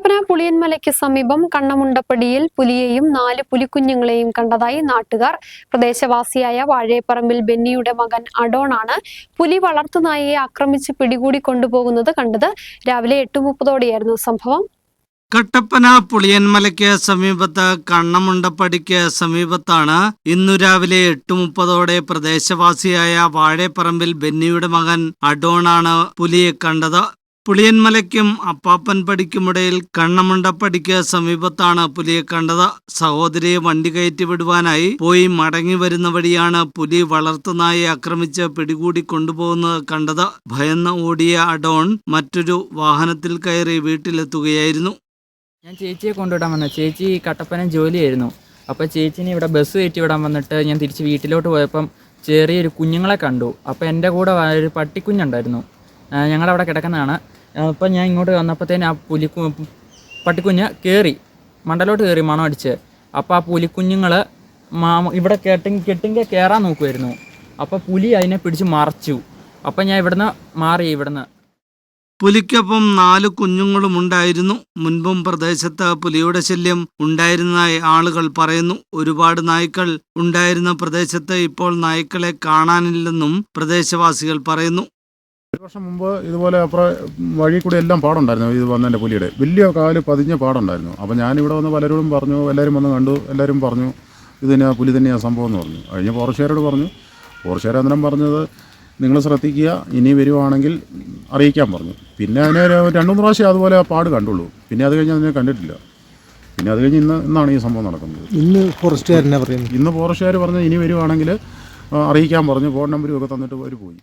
കട്ടപ്പന പുളിയൻമലയ്ക്ക് സമീപം കണ്ണമുണ്ടപ്പടിയിൽ പുലിയെയും നാല് പുലിക്കുഞ്ഞുങ്ങളെയും കണ്ടതായി നാട്ടുകാർ. പ്രദേശവാസിയായ വാഴേപ്പറമ്പിൽ ബെന്നിയുടെ മകൻ അഡോണാണ് പുലി വളർത്തുനായയെ ആക്രമിച്ച് പിടികൂടി കൊണ്ടുപോകുന്നത് കണ്ടത്. രാവിലെ എട്ട് മുപ്പതോടെയായിരുന്നു സംഭവം. കട്ടപ്പന പുളിയൻമലയ്ക്ക് സമീപത്ത് കണ്ണമുണ്ടപ്പടിക്ക് സമീപത്താണ് ഇന്നു രാവിലെ എട്ട് മുപ്പതോടെ പ്രദേശവാസിയായ വാഴേപ്പറമ്പിൽ ബെന്നിയുടെ മകൻ അഡോണാണ് പുലിയെ കണ്ടത്. പുളിയൻമലയ്ക്കും അപ്പാപ്പൻപടിക്കുമിടയിൽ കണ്ണമുണ്ടപ്പടിക്ക് സമീപത്താണ് പുലിയെ കണ്ടത്. സഹോദരിയെ വണ്ടി കയറ്റി വിടുവാനായി പോയി മടങ്ങി വരുന്ന വഴിയാണ് പുലി വളർത്തുനായെ ആക്രമിച്ച് പിടികൂടി കൊണ്ടുപോകുന്നത് കണ്ടത്. ഭയന്ന് ഓടിയ അഡോൺ മറ്റൊരു വാഹനത്തിൽ കയറി വീട്ടിലെത്തുകയായിരുന്നു. ഞാൻ ചേച്ചിയെ കൊണ്ടുവിടാൻ വന്നത് ചേച്ചി കട്ടപ്പന ജോലിയായിരുന്നു. അപ്പോൾ ചേച്ചിനെ ഇവിടെ ബസ് കയറ്റി വിടാൻ വന്നിട്ട് ഞാൻ തിരിച്ച് വീട്ടിലോട്ട് പോയപ്പം ചെറിയൊരു കുഞ്ഞുങ്ങളെ കണ്ടു. അപ്പോൾ എന്റെ കൂടെ ഒരു പട്ടിക്കുഞ്ഞുണ്ടായിരുന്നു. ആ, ഞങ്ങളവിടെ കിടക്കുന്നതാണ്. അപ്പം ഞാൻ ഇങ്ങോട്ട് വന്നപ്പോഴത്തേന് ആ പുലി പട്ടിക്കുഞ്ഞ് കയറി മണ്ടലോട്ട് കയറി മണം അടിച്ച്. അപ്പോൾ ആ പുലിക്കുഞ്ഞുങ്ങൾ മാമ ഇവിടെ കെട്ടി കെട്ടിങ്ക കയറാൻ നോക്കുമായിരുന്നു അപ്പോൾ പുലി അതിനെ പിടിച്ച് മറച്ചു. അപ്പം ഞാൻ ഇവിടുന്ന് മാറി ഇവിടുന്ന്. പുലിക്കൊപ്പം നാല് കുഞ്ഞുങ്ങളും ഉണ്ടായിരുന്നു. മുൻപും പ്രദേശത്ത് പുലിയുടെ ശല്യം ഉണ്ടായിരുന്നതായി ആളുകൾ പറയുന്നു. ഒരുപാട് നായ്ക്കൾ ഉണ്ടായിരുന്ന പ്രദേശത്ത് ഇപ്പോൾ നായ്ക്കളെ കാണാനില്ലെന്നും പ്രദേശവാസികൾ പറയുന്നു. ഒരു വർഷം മുമ്പ് ഇതുപോലെ അപ്പുറം വഴി കൂടി എല്ലാം പാടുണ്ടായിരുന്നു ഇത് വന്നതിന്റെ പുലിയുടെ. വലിയ കാൽ പതിഞ്ഞ പാടുണ്ടായിരുന്നു. അപ്പോൾ ഞാനിവിടെ വന്ന് പലരോടും പറഞ്ഞു എല്ലാവരും വന്ന് കണ്ടു എല്ലാവരും പറഞ്ഞു ഇത് തന്നെയാണ് പുലി തന്നെയാണ് സംഭവം എന്ന് പറഞ്ഞു. കഴിഞ്ഞ് ഫോറസ്റ്റുകാരോട് പറഞ്ഞു ഫോറസ്റ്റുകാർ അന്നേരം പറഞ്ഞത് നിങ്ങൾ ശ്രദ്ധിക്കുക ഇനി വരുവാണെങ്കിൽ അറിയിക്കാൻ പറഞ്ഞു. പിന്നെ അതിനെ രണ്ടു മൂന്ന് പ്രാവശ്യം അതുപോലെ ആ പാട് കണ്ടുള്ളൂ. പിന്നെ അത് കഴിഞ്ഞ് അതിനെ കണ്ടിട്ടില്ല. പിന്നെ അത് കഴിഞ്ഞ് ഇന്ന് ഇന്നാണ് ഈ സംഭവം നടക്കുന്നത്. ഇന്ന് ഫോറസ്റ്റുകാരനെ പറയുന്നത്? ഇന്ന് ഫോറസ്റ്റുകാർ പറഞ്ഞ് ഇനി വരുവാണെങ്കിൽ അറിയിക്കാൻ പറഞ്ഞു ഫോൺ നമ്പരും ഒക്കെ തന്നിട്ട് അവർ പോയി.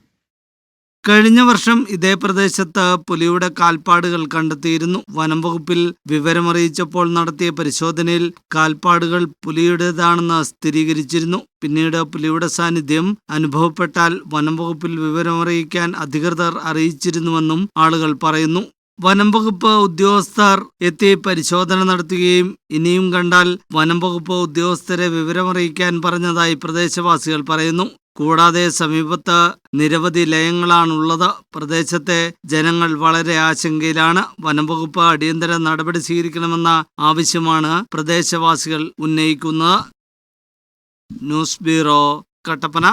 കഴിഞ്ഞ വർഷം ഇതേ പ്രദേശത്ത് പുലിയുടെ കാൽപ്പാടുകൾ കണ്ടെത്തിയിരുന്നു. വനം വകുപ്പിൽ വിവരമറിയിച്ചപ്പോൾ നടത്തിയ പരിശോധനയിൽ കാൽപ്പാടുകൾ പുലിയുടേതാണെന്ന് സ്ഥിരീകരിച്ചിരുന്നു. പിന്നീട് പുലിയുടെ സാന്നിധ്യം അനുഭവപ്പെട്ടാൽ വനം വകുപ്പിൽ വിവരമറിയിക്കാൻ അധികൃതർ അറിയിച്ചിരുന്നുവെന്നും ആളുകൾ പറയുന്നു. വനം വകുപ്പ് ഉദ്യോഗസ്ഥർ എത്തി പരിശോധന നടത്തുകയും ഇനിയും കണ്ടാൽ വനം വകുപ്പ് ഉദ്യോഗസ്ഥരെ വിവരമറിയിക്കാൻ പറഞ്ഞതായി പ്രദേശവാസികൾ പറയുന്നു. കൂടാതെ സമീപത്ത് നിരവധി ലയങ്ങളാണുള്ളത്. പ്രദേശത്തെ ജനങ്ങൾ വളരെ ആശങ്കയിലാണ്. വനംവകുപ്പ് അടിയന്തര നടപടി സ്വീകരിക്കണമെന്ന ആവശ്യമാണ് പ്രദേശവാസികൾ ഉന്നയിക്കുന്നത്. News bureau Kattappana.